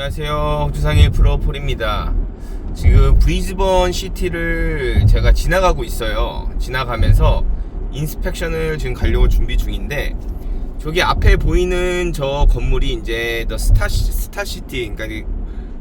안녕하세요. 호주상의 프로폴입니다. 지금 브리즈번 시티를 제가 지나가고 있어요. 지나가면서 인스펙션을 지금 가려고 준비 중인데 저기 앞에 보이는 저 건물이 이제 더 스타 스타 시티 그러니까 이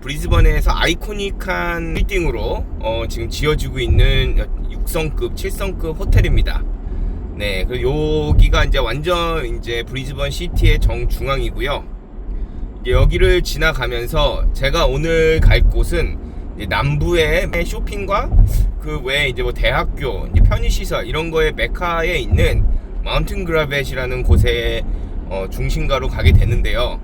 브리즈번에서 아이코닉한 빌딩으로 어, 지금 지어지고 있는 6성급, 7성급 호텔입니다. 네, 그 여기가 이제 완전 이제 브리즈번 시티의 정중앙이고요. 여기를 지나가면서 제가 오늘 갈 곳은 남부의 쇼핑과 그 외에 이제 뭐 대학교, 이제 편의시설 이런 거에 메카에 있는 마운틴 그라벳이라는 곳의 어, 중심가로 가게 되는데요.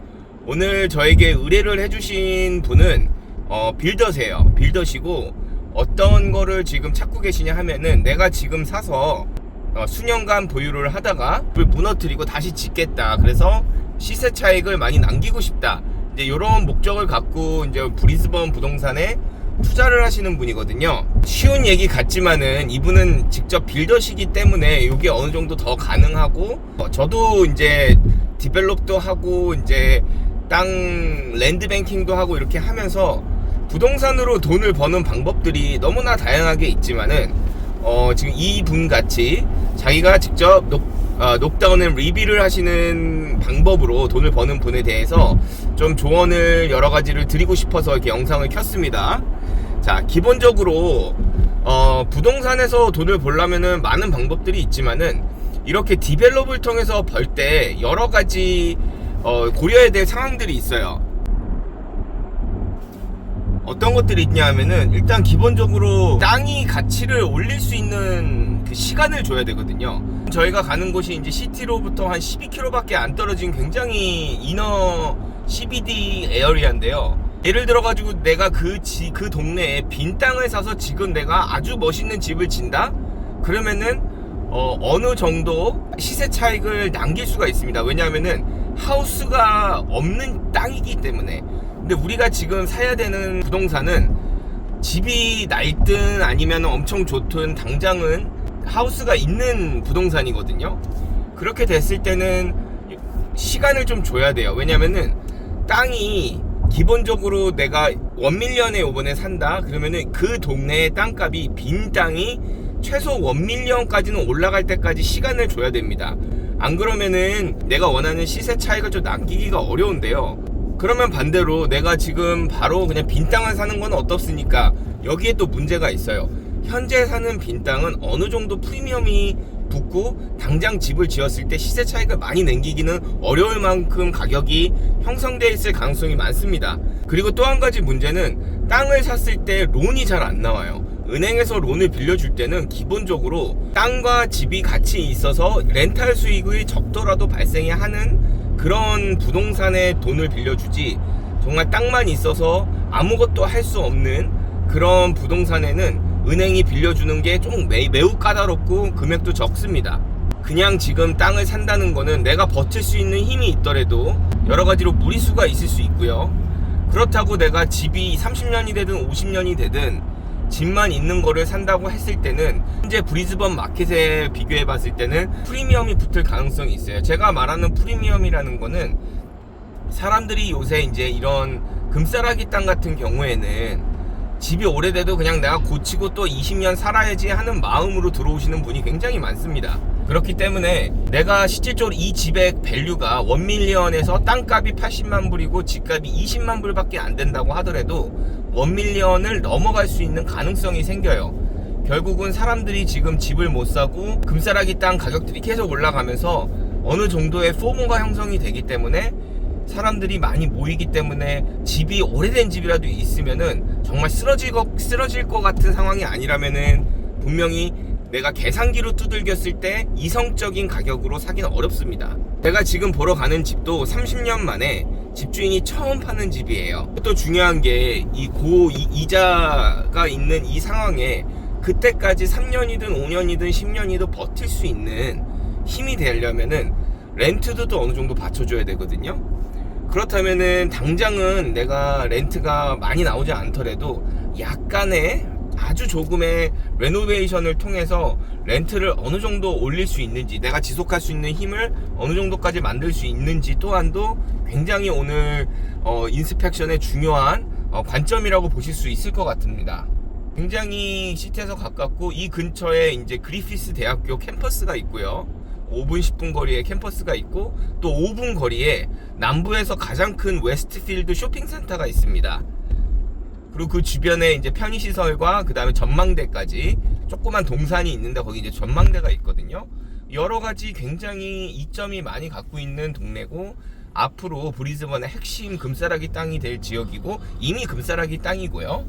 오늘 저에게 의뢰를 해주신 분은 어, 빌더세요. 빌더시고 어떤 거를 지금 찾고 계시냐 하면은 내가 지금 사서 어, 수년간 보유를 하다가 무너뜨리고 다시 짓겠다. 그래서 시세 차익을 많이 남기고 싶다. 이제 이런 목적을 갖고 이제 브리즈번 부동산에 투자를 하시는 분이거든요. 쉬운 얘기 같지만은 이분은 직접 빌더시기 때문에 이게 어느 정도 더 가능하고 어, 저도 이제 디벨롭도 하고 이제 땅 랜드 뱅킹도 하고 이렇게 하면서 부동산으로 돈을 버는 방법들이 너무나 다양하게 있지만은 어 지금 이분 같이 자기가 직접 녹, 어, 녹다운을 리뷰를 하시는 방법으로 돈을 버는 분에 대해서 좀 조언을 여러 가지를 드리고 싶어서 이렇게 영상을 켰습니다. 자, 기본적으로 어, 부동산에서 돈을 벌려면은 많은 방법들이 있지만은 이렇게 디벨롭을 통해서 벌 때 여러 가지 어, 고려해야 될 상황들이 있어요. 어떤 것들이 있냐 하면은 일단 기본적으로 땅이 가치를 올릴 수 있는 그 시간을 줘야 되거든요. 저희가 가는 곳이 이제 시티로부터 한 12km밖에 안 떨어진 굉장히 이너 CBD 에어리아인데요. 예를 들어가지고 내가 그, 지, 그 동네에 빈 땅을 사서 지금 내가 아주 멋있는 집을 진다? 그러면은 어, 어느 정도 시세 차익을 남길 수가 있습니다. 왜냐하면은 하우스가 없는 땅이기 때문에. 근데 우리가 지금 사야 되는 부동산은 집이 낡든 아니면 엄청 좋든 당장은 하우스가 있는 부동산이거든요. 그렇게 됐을 때는 시간을 좀 줘야 돼요. 왜냐면은 땅이 기본적으로 내가 원밀리언에 요번에 산다 그러면은 그 동네의 땅값이 빈 땅이 최소 원밀리언까지는 올라갈 때까지 시간을 줘야 됩니다. 안 그러면은 내가 원하는 시세 차익을 좀 남기기가 어려운데요. 그러면 반대로 내가 지금 바로 그냥 빈 땅을 사는 건 어떻습니까? 여기에 또 문제가 있어요. 현재 사는 빈 땅은 어느 정도 프리미엄이 붙고 당장 집을 지었을 때 시세 차익을 많이 남기기는 어려울 만큼 가격이 형성되어 있을 가능성이 많습니다. 그리고 또 한 가지 문제는 땅을 샀을 때 론이 잘 안 나와요. 은행에서 론을 빌려줄 때는 기본적으로 땅과 집이 같이 있어서 렌탈 수익이 적더라도 발생해야 하는 그런 부동산에 돈을 빌려주지 정말 땅만 있어서 아무것도 할 수 없는 그런 부동산에는 은행이 빌려주는 게 좀 매우 까다롭고 금액도 적습니다. 그냥 지금 땅을 산다는 거는 내가 버틸 수 있는 힘이 있더라도 여러 가지로 무리수가 있을 수 있고요. 그렇다고 내가 집이 30년이 되든 50년이 되든 집만 있는 거를 산다고 했을 때는 현재 브리즈번 마켓에 비교해 봤을 때는 프리미엄이 붙을 가능성이 있어요. 제가 말하는 프리미엄이라는 거는 사람들이 요새 이제 이런 금싸라기 땅 같은 경우에는 집이 오래돼도 그냥 내가 고치고 또 20년 살아야지 하는 마음으로 들어오시는 분이 굉장히 많습니다. 그렇기 때문에 내가 실질적으로 이 집의 밸류가 원밀리언에서 땅값이 80만 불이고 집값이 20만 불밖에 안 된다고 하더라도 원밀리언을 넘어갈 수 있는 가능성이 생겨요. 결국은 사람들이 지금 집을 못 사고 금싸라기 땅 가격들이 계속 올라가면서 어느 정도의 포모가 형성이 되기 때문에 사람들이 많이 모이기 때문에 집이 오래된 집이라도 있으면은 정말 쓰러질 것, 쓰러질 것 같은 상황이 아니라면은 분명히 내가 계산기로 두들겼을 때 이성적인 가격으로 사기는 어렵습니다. 제가 지금 보러 가는 집도 30년 만에 집주인이 처음 파는 집이에요. 또 중요한 게 이 고 이자가 있는 이 상황에 그때까지 3년이든 5년이든 10년이든 버틸 수 있는 힘이 되려면은 렌트도 또 어느 정도 받쳐줘야 되거든요. 그렇다면은 당장은 내가 렌트가 많이 나오지 않더라도 약간의 아주 조금의 레노베이션을 통해서 렌트를 어느 정도 올릴 수 있는지 내가 지속할 수 있는 힘을 어느 정도까지 만들 수 있는지 또한도 굉장히 오늘 어, 인스펙션의 중요한 어, 관점이라고 보실 수 있을 것 같습니다. 굉장히 시티에서 가깝고 이 근처에 이제 그리피스 대학교 캠퍼스가 있고요. 5분 10분 거리에 캠퍼스가 있고 또 5분 거리에 남부에서 가장 큰 웨스트필드 쇼핑센터가 있습니다. 그리고 그 주변에 이제 편의시설과 그 다음에 전망대까지 조그만 동산이 있는데 거기 이제 전망대가 있거든요. 여러 가지 굉장히 이점이 많이 갖고 있는 동네고 앞으로 브리즈번의 핵심 금싸라기 땅이 될 지역이고 이미 금싸라기 땅이고요.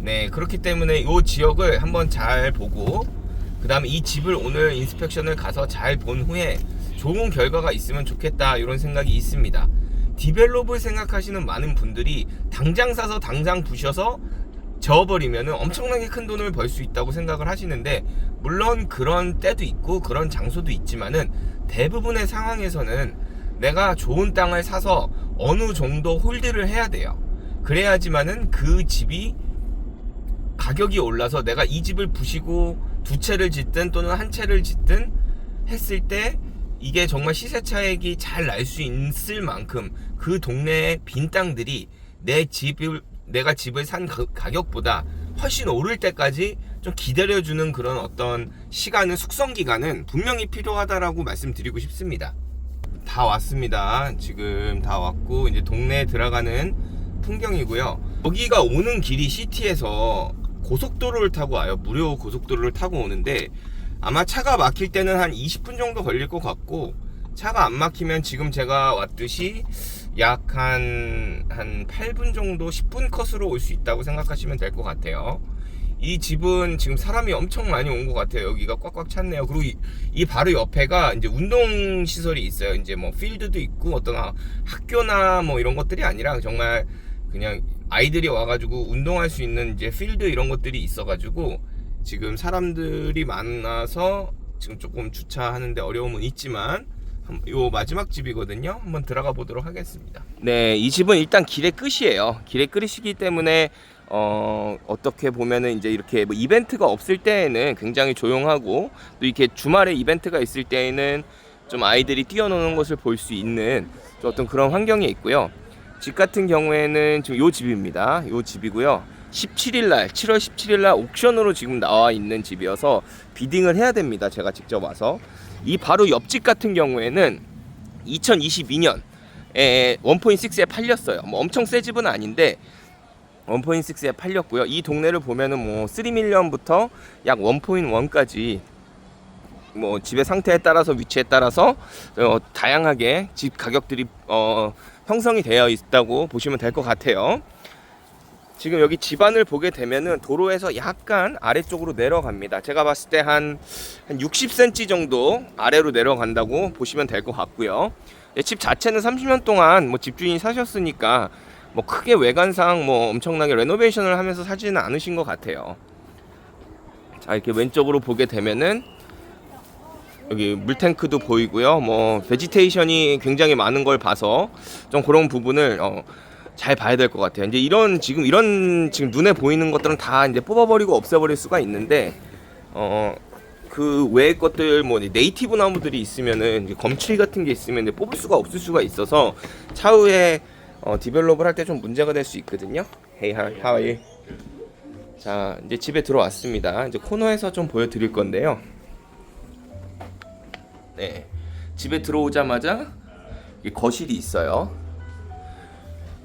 네, 그렇기 때문에 이 지역을 한번 잘 보고 그 다음에 이 집을 오늘 인스펙션을 가서 잘 본 후에 좋은 결과가 있으면 좋겠다 이런 생각이 있습니다. 디벨롭을 생각하시는 많은 분들이 당장 사서 당장 부셔서 저어버리면 엄청나게 큰 돈을 벌 수 있다고 생각을 하시는데 물론 그런 때도 있고 그런 장소도 있지만은 대부분의 상황에서는 내가 좋은 땅을 사서 어느 정도 홀드를 해야 돼요. 그래야지만은 그 집이 가격이 올라서 내가 이 집을 부시고 두 채를 짓든 또는 한 채를 짓든 했을 때 이게 정말 시세 차익이 잘 날 수 있을 만큼 그 동네의 빈 땅들이 내 집을 내가 집을 산 가- 가격보다 훨씬 오를 때까지 좀 기다려주는 그런 어떤 시간은 숙성 기간은 분명히 필요하다라고 말씀드리고 싶습니다. 다 왔습니다. 지금 다 왔고 이제 동네에 들어가는 풍경이고요. 여기가 오는 길이 시티에서 고속도로를 타고 와요. 무료 고속도로를 타고 오는데 아마 차가 막힐 때는 한 20분 정도 걸릴 것 같고 차가 안 막히면 지금 제가 왔듯이 약 한 한 8분 정도 10분 컷으로 올 수 있다고 생각하시면 될 것 같아요. 이 집은 지금 사람이 엄청 많이 온 것 같아요. 여기가 꽉꽉 찼네요. 그리고 이, 이 바로 옆에가 이제 운동 시설이 있어요. 이제 뭐 필드도 있고 어떤 하- 학교나 뭐 이런 것들이 아니라 정말 그냥 아이들이 와가지고 운동할 수 있는 이제 필드 이런 것들이 있어가지고 지금 사람들이 많아서 지금 조금 주차하는데 어려움은 있지만 한- 요 마지막 집이거든요. 한번 들어가 보도록 하겠습니다. 네, 이 집은 일단 길의 끝이에요. 길의 끝이기 때문에 어, 어떻게 보면은 이제 이렇게 뭐 이벤트가 없을 때에는 굉장히 조용하고 또 이렇게 주말에 이벤트가 있을 때에는 좀 아이들이 뛰어노는 것을 볼 수 있는 좀 어떤 그런 환경이 있고요. 집 같은 경우에는 지금 요 집입니다. 요 집이고요. 17일 날, 7월 17일 날 옥션으로 지금 나와 있는 집이어서 비딩을 해야 됩니다. 제가 직접 와서. 이 바로 옆집 같은 경우에는 2022년 에 1.6에 팔렸어요. 뭐 엄청 새 집은 아닌데 1.6에 팔렸고요. 이 동네를 보면은 뭐 3밀리언부터 약 1.1까지 뭐 집의 상태에 따라서 위치에 따라서 어, 다양하게 집 가격들이 어, 형성이 되어 있다고 보시면 될 것 같아요. 지금 여기 집안을 보게 되면은 도로에서 약간 아래쪽으로 내려갑니다. 제가 봤을 때 한 한 60cm 정도 아래로 내려간다고 보시면 될 것 같고요. 예, 집 자체는 30년 동안 뭐 집주인이 사셨으니까 뭐 크게 외관상 뭐 엄청나게 레노베이션을 하면서 사지는 않으신 것 같아요. 자 이렇게 왼쪽으로 보게 되면은 여기 물탱크도 보이고요. 뭐 베지테이션이 굉장히 많은 걸 봐서 좀 그런 부분을 어, 잘 봐야 될 것 같아요. 이제 이런 지금 이런 지금 눈에 보이는 것들은 다 이제 뽑아버리고 없애버릴 수가 있는데 어. 그 외의 것들 뭐 네이티브 나무들이 있으면은 검칠 같은 게 있으면 이제 뽑을 수가 없을 수가 있어서 차후에 어, 디벨롭을 할 때 좀 문제가 될 수 있거든요. Hey, how, are you? 자, 이제 집에 들어왔습니다. 이제 코너에서 좀 보여드릴 건데요. 네, 집에 들어오자마자 이 거실이 있어요.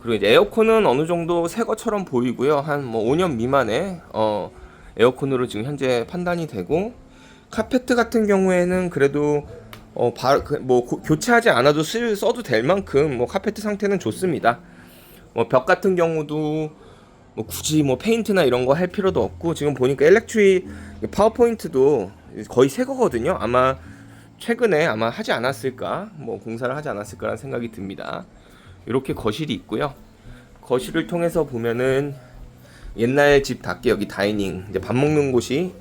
그리고 이제 에어컨은 어느 정도 새 것처럼 보이고요. 한 뭐 5년 미만의 어, 에어컨으로 지금 현재 판단이 되고 카페트 같은 경우에는 그래도 어, 바, 그, 뭐 고- 교체하지 않아도 쓸, 써도 될 만큼 뭐 카페트 상태는 좋습니다. 뭐 벽 같은 경우도 뭐 굳이 뭐 페인트나 이런 거 할 필요도 없고 지금 보니까 일렉트릭 파워포인트도 거의 새 거거든요. 아마 최근에 아마 하지 않았을까 뭐 공사를 하지 않았을까라는 생각이 듭니다. 이렇게 거실이 있고요. 거실을 통해서 보면은 옛날 집답게 여기 다이닝 이제 밥 먹는 곳이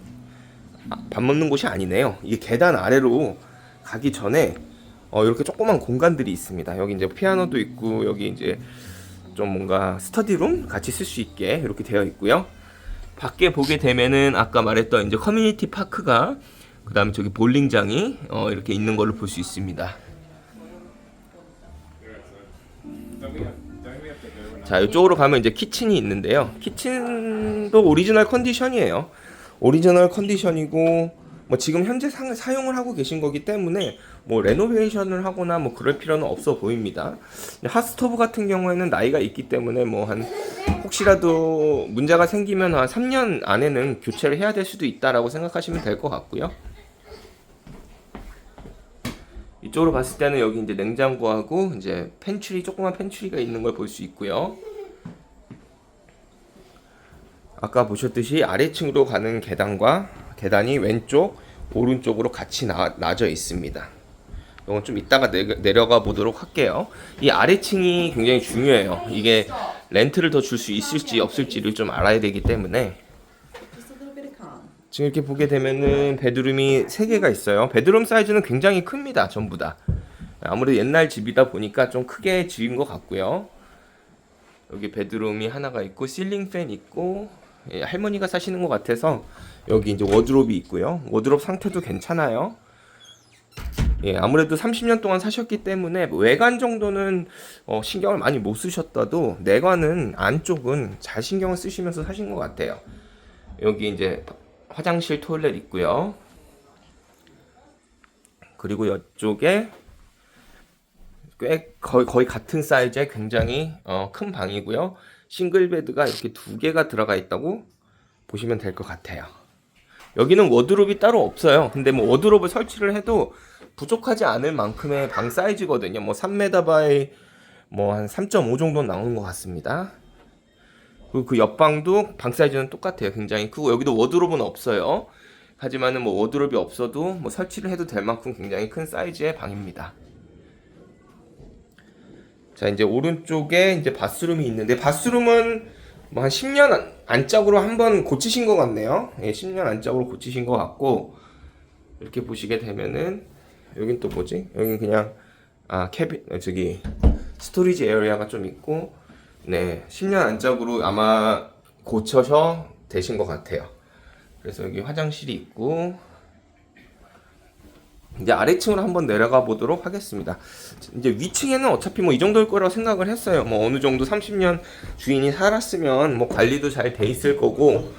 아, 밥 먹는 곳이 아니네요. 이게 계단 아래로 가기 전에 어, 이렇게 조그만 공간들이 있습니다. 여기 이제 피아노도 있고 여기 이제 좀 뭔가 스터디룸 같이 쓸 수 있게 이렇게 되어 있고요. 밖에 보게 되면은 아까 말했던 이제 커뮤니티 파크가 그다음에 저기 볼링장이 어, 이렇게 있는 걸로 볼 수 있습니다. 자 이쪽으로 가면 이제 키친이 있는데요. 키친도 오리지널 컨디션이에요. 오리지널 컨디션이고 뭐 지금 현재 사, 사용을 하고 계신 거기 때문에 뭐 레노베이션을 하거나 뭐 그럴 필요는 없어 보입니다. 핫스토브 같은 경우에는 나이가 있기 때문에 뭐 한 혹시라도 문제가 생기면 한 3년 안에는 교체를 해야 될 수도 있다라고 생각하시면 될 것 같고요. 이쪽으로 봤을 때는 여기 이제 냉장고하고 이제 펜츄리 조그만 펜츄리가 있는 걸 볼 수 있고요. 아까 보셨듯이 아래층으로 가는 계단과 계단이 왼쪽, 오른쪽으로 같이 나, 나져 있습니다. 이건 좀 이따가 내, 내려가 보도록 할게요. 이 아래층이 굉장히 중요해요. 이게 렌트를 더 줄 수 있을지 없을지를 좀 알아야 되기 때문에 지금 이렇게 보게 되면은 베드룸이 3개가 있어요. 베드룸 사이즈는 굉장히 큽니다. 전부 다. 아무래도 옛날 집이다 보니까 좀 크게 지은 것 같고요. 여기 베드룸이 하나가 있고 실링 팬 있고 예, 할머니가 사시는 것 같아서 여기 이제 워드롭이 있고요. 워드롭 상태도 괜찮아요. 예, 아무래도 30년 동안 사셨기 때문에 외관 정도는 어, 신경을 많이 못 쓰셨다도 내관은 안쪽은 잘 신경을 쓰시면서 사신 것 같아요. 여기 이제 화장실 토일렛 있고요. 그리고 이쪽에 꽤 거의, 거의 같은 사이즈의 굉장히 어, 큰 방이고요. 싱글 베드가 이렇게 두 개가 들어가 있다고 보시면 될 것 같아요. 여기는 워드롭이 따로 없어요. 근데 뭐 워드롭을 설치를 해도 부족하지 않을 만큼의 방 사이즈거든요. 뭐 3m 바이 뭐 한 3.5 정도 나오는 것 같습니다. 그리고 그 옆방도 방 사이즈는 똑같아요. 굉장히 크고 여기도 워드롭은 없어요. 하지만은 뭐 워드롭이 없어도 뭐 설치를 해도 될 만큼 굉장히 큰 사이즈의 방입니다. 자 이제 오른쪽에 이제 바스룸이 있는데 바스룸은 뭐 한 10년 안- 안짝으로 한 번 고치신 것 같네요. 예, 10년 안짝으로 고치신 것 같고 이렇게 보시게 되면은 여긴 또 뭐지? 여긴 그냥 아 캐비 어, 저기 스토리지 에어리아가 좀 있고 네 10년 안짝으로 아마 고쳐서 되신 것 같아요. 그래서 여기 화장실이 있고 이제 아래층으로 한번 내려가 보도록 하겠습니다. 이제 위층에는 어차피 뭐 이 정도일 거라고 생각을 했어요. 뭐 어느 정도 30년 주인이 살았으면 뭐 관리도 잘 돼 있을 거고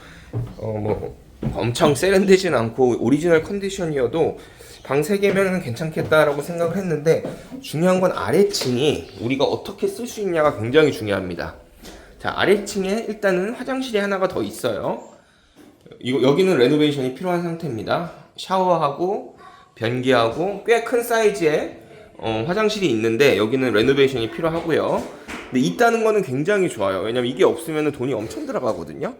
어뭐 엄청 세련되진 않고 오리지널 컨디션이어도 방 3개면은 괜찮겠다라고 생각을 했는데 중요한 건 아래층이 우리가 어떻게 쓸 수 있냐가 굉장히 중요합니다. 자, 아래층에 일단은 화장실이 하나가 더 있어요. 이거 여기는 레노베이션이 필요한 상태입니다. 샤워하고 변기하고 꽤 큰 사이즈의 어, 화장실이 있는데 여기는 레노베이션이 필요하고요. 근데 있다는 거는 굉장히 좋아요. 왜냐면 이게 없으면 돈이 엄청 들어가거든요.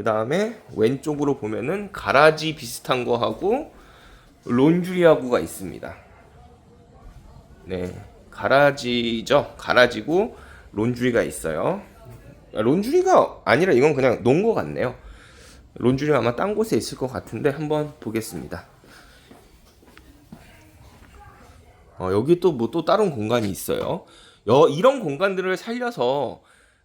그 다음에 왼쪽으로 보면은 가라지 비슷한 거 하고 론주리하고가 있습니다. 네, 가라지죠. 가라지고 론주리가 있어요. 아, 론주리가 아니라 이건 그냥 놓은 것 같네요. 론주리 아마 딴 곳에 있을 것 같은데 한번 보겠습니다. 어, 여기 또 뭐 또 다른 공간이 있어요. 여, 이런 공간들을 살려서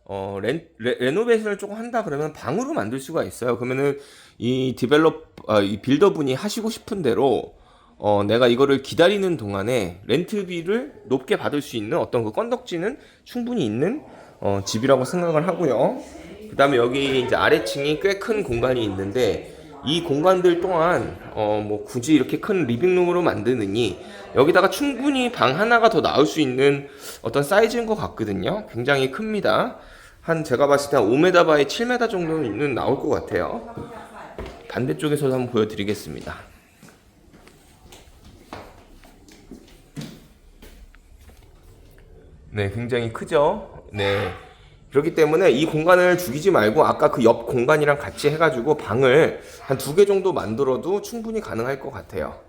어, 렌, 레, 레노베이션을 조금 한다 그러면 방으로 만들 수가 있어요. 그러면은 이 디벨롭 아, 이 빌더분이 하시고 싶은 대로 어, 내가 이거를 기다리는 동안에 렌트비를 높게 받을 수 있는 어떤 그 건덕지는 충분히 있는 어, 집이라고 생각을 하고요. 그 다음에 여기 이제 아래층이 꽤 큰 공간이 있는데 이 공간들 또한 어 뭐 굳이 이렇게 큰 리빙룸으로 만드느니 여기다가 충분히 방 하나가 더 나올 수 있는 어떤 사이즈인 것 같거든요. 굉장히 큽니다. 한 제가 봤을 때 한 5m 바이 7m 정도는 나올 것 같아요. 반대쪽에서도 한번 보여드리겠습니다. 네, 굉장히 크죠. 네. 그렇기 때문에 이 공간을 죽이지 말고 아까 그 옆 공간이랑 같이 해가지고 방을 한 두 개 정도 만들어도 충분히 가능할 것 같아요.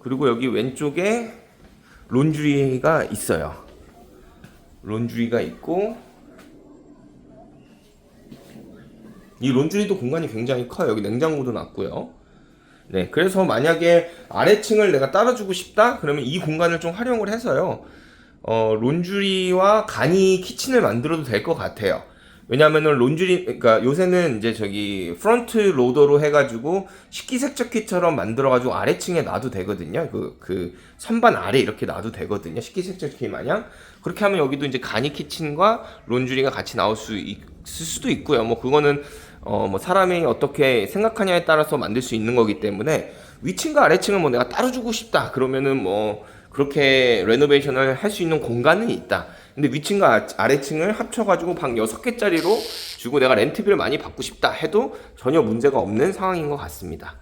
그리고 여기 왼쪽에 론주리가 있어요. 론주리가 있고 이 론주리도 공간이 굉장히 커요. 여기 냉장고도 놨고요. 네, 그래서 만약에 아래층을 내가 따라주고 싶다? 그러면 이 공간을 좀 활용을 해서요. 어, 론주리와 간이 키친을 만들어도 될 것 같아요. 왜냐하면은 론줄이 그러니까 요새는 이제 저기 프론트 로더로 해가지고 식기세척기처럼 만들어가지고 아래층에 놔도 되거든요. 그그 선반 아래 이렇게 놔도 되거든요. 식기세척기 마냥 그렇게 하면 여기도 이제 간이 키친과 론줄이가 같이 나올 수 있을 수도 있고요. 뭐 그거는 어 뭐 사람이 어떻게 생각하냐에 따라서 만들 수 있는 거기 때문에 위층과 아래층을 뭐 내가 따로 주고 싶다 그러면은 뭐 그렇게 레노베이션을 할 수 있는 공간은 있다. 근데 위층과 아- 아래층을 합쳐가지고 방 6개짜리로 주고 내가 렌트비를 많이 받고 싶다 해도 전혀 문제가 없는 상황인 것 같습니다.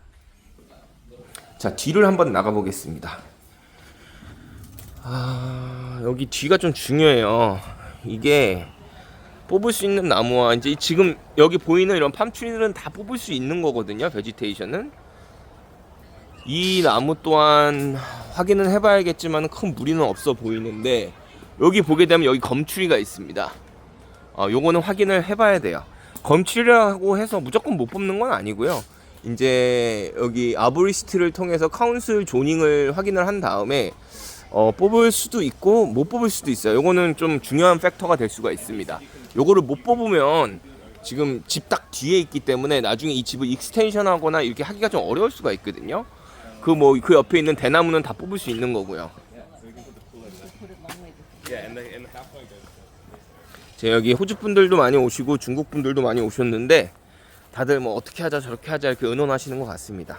자, 뒤를 한번 나가보겠습니다. 아, 여기 뒤가 좀 중요해요. 이게 뽑을 수 있는 나무와 이제 지금 여기 보이는 이런 팜트리들은 다 뽑을 수 있는 거거든요. 베지테이션은. 이 나무 또한 확인은 해봐야겠지만 큰 무리는 없어 보이는데 여기 보게 되면 여기 검추리가 있습니다. 어, 요거는 확인을 해봐야 돼요. 검추리라고 해서 무조건 못 뽑는 건 아니고요. 이제 여기 아보리스트를 통해서 카운슬 조닝을 확인을 한 다음에 어, 뽑을 수도 있고 못 뽑을 수도 있어요. 요거는 좀 중요한 팩터가 될 수가 있습니다. 요거를 못 뽑으면 지금 집 딱 뒤에 있기 때문에 나중에 이 집을 익스텐션 하거나 이렇게 하기가 좀 어려울 수가 있거든요. 그 뭐 그 옆에 있는 대나무는 다 뽑을 수 있는 거고요. 제 여기 호주 분들도 많이 오시고 중국 분들도 많이 오셨는데 다들 뭐 어떻게 하자 저렇게 하자 이렇게 의논하시는 것 같습니다.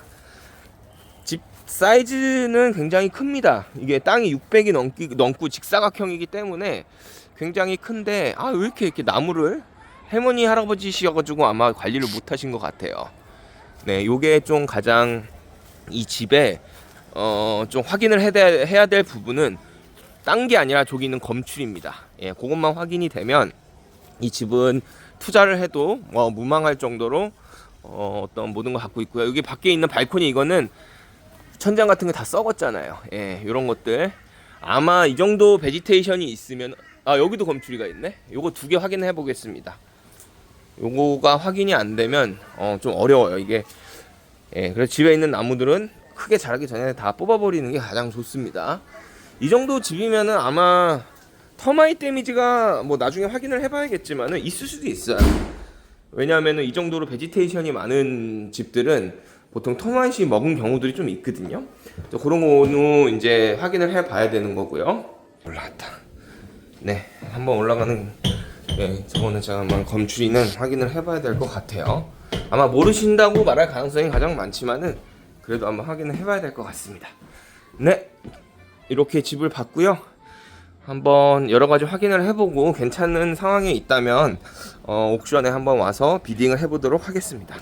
집 사이즈는 굉장히 큽니다. 이게 땅이 600이 넘기, 넘고 직사각형이기 때문에 굉장히 큰데 아 왜 이렇게 이렇게 나무를 할머니 할아버지시여가지고 아마 관리를 못하신 것 같아요. 네, 요게 좀 가장 이 집에 어 좀 확인을 해야, 돼- 해야 될 부분은 딴 게 아니라 저기 있는 검출입니다. 예, 그것만 확인이 되면 이 집은 투자를 해도 뭐 무망할 정도로 어, 어떤 모든 걸 갖고 있고요. 여기 밖에 있는 발코니 이거는 천장 같은 거 다 썩었잖아요. 예, 이런 것들 아마 이 정도 베지테이션이 있으면 아 여기도 검출이가 있네. 요거 두 개 확인해 보겠습니다. 요거가 확인이 안 되면 어, 좀 어려워요. 이게 예, 그래서 집에 있는 나무들은 크게 자라기 전에 다 뽑아버리는 게 가장 좋습니다. 이 정도 집이면은 아마 터마이트 데미지가 뭐 나중에 확인을 해봐야겠지만은 있을 수도 있어요. 왜냐하면은 이 정도로 베지테이션이 많은 집들은 보통 터마이트이 먹은 경우들이 좀 있거든요. 그런 거는 이제 확인을 해봐야 되는 거고요. 올라왔다. 네, 한번 올라가는 네, 저거는 제가 한번 검출이는 확인을 해봐야 될 것 같아요. 아마 모르신다고 말할 가능성이 가장 많지만은 그래도 한번 확인을 해봐야 될 것 같습니다. 네, 이렇게 집을 봤고요. 한번 여러 가지 확인을 해보고 괜찮은 상황에 있다면 어, 옥션에 한번 와서 비딩을 해보도록 하겠습니다.